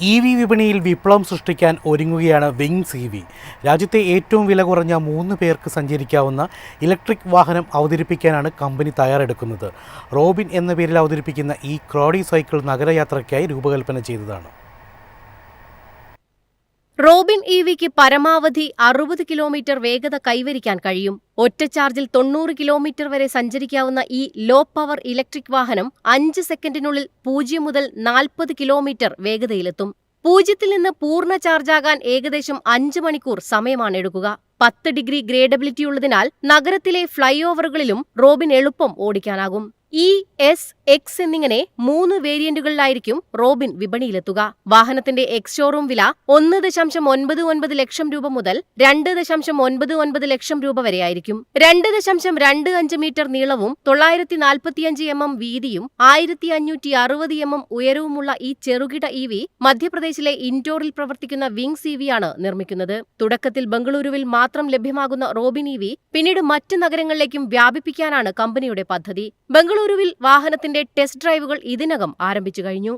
E V വിപണിയിൽ വിപ്ലവം സൃഷ്ടിക്കാൻ ഒരുങ്ങുകയാണ് വിങ്സ് ഇ വി. രാജ്യത്തെ ഏറ്റവും വില കുറഞ്ഞ മൂന്ന് പേർക്ക് സഞ്ചരിക്കാവുന്ന ഇലക്ട്രിക് വാഹനം അവതരിപ്പിക്കാനാണ് കമ്പനി തയ്യാറെടുക്കുന്നത്. റോബിൻ എന്ന പേരിൽ അവതരിപ്പിക്കുന്ന ഈ ക്രോഡി സൈക്കിൾ നഗരയാത്രയ്ക്കായി രൂപകൽപ്പന ചെയ്തതാണ്. റോബിൻ ഇ വിക്ക് പരമാവധി അറുപത് കിലോമീറ്റർ വേഗത കൈവരിക്കാൻ കഴിയും. ഒറ്റ ചാർജിൽ തൊണ്ണൂറ് കിലോമീറ്റർ വരെ സഞ്ചരിക്കാവുന്ന ഈ ലോ പവർ ഇലക്ട്രിക് വാഹനം അഞ്ച് സെക്കൻഡിനുള്ളിൽ പൂജ്യം മുതൽ നാൽപ്പത് കിലോമീറ്റർ വേഗതയിലെത്തും. പൂജ്യത്തിൽ നിന്ന് പൂർണ ചാർജാകാൻ ഏകദേശം അഞ്ച് മണിക്കൂർ സമയമാണ് എടുക്കുക പത്ത് ഡിഗ്രി ഗ്രേഡബിലിറ്റി ഉള്ളതിനാൽ നഗരത്തിലെ ഫ്ലൈ ഓവറുകളിലും റോബിൻ എളുപ്പം ഓടിക്കാനാകും. ഇ എസ് എക്സ് എന്നിങ്ങനെ മൂന്ന് വേരിയന്റുകളിലായിരിക്കും റോബിൻ വിപണിയിലെത്തുക. വാഹനത്തിന്റെ എക്സ് ഷോറൂം വില ഒന്ന് ദശാംശം ഒൻപത് ഒൻപത് ലക്ഷം രൂപ മുതൽ രണ്ട് ദശാംശം ഒൻപത് ഒൻപത് ലക്ഷം രൂപ വരെയായിരിക്കും. രണ്ട് ദശാംശം രണ്ട് അഞ്ച് മീറ്റർ നീളവും തൊള്ളായിരത്തി നാൽപ്പത്തിയഞ്ച് എം എം വീതിയും ആയിരത്തി അഞ്ഞൂറ്റി അറുപത് എം എം ഉയരവുമുള്ള ഈ ചെറുകിട ഇ വി മധ്യപ്രദേശിലെ ഇൻഡോറിൽ പ്രവർത്തിക്കുന്ന വിങ്സ് ഇ വി ആണ് നിർമ്മിക്കുന്നത്. തുടക്കത്തിൽ ബംഗളൂരുവിൽ മാത്രം ലഭ്യമാകുന്ന റോബിൻ ഇ വി പിന്നീട് മറ്റ് നഗരങ്ങളിലേക്കും വ്യാപിപ്പിക്കാനാണ് കമ്പനിയുടെ പദ്ധതി. ബംഗളൂരുവിൽ വാഹനത്തിന്റെ ടെസ്റ്റ് ഡ്രൈവുകൾ ഇതിനകം ആരംഭിച്ചു കഴിഞ്ഞു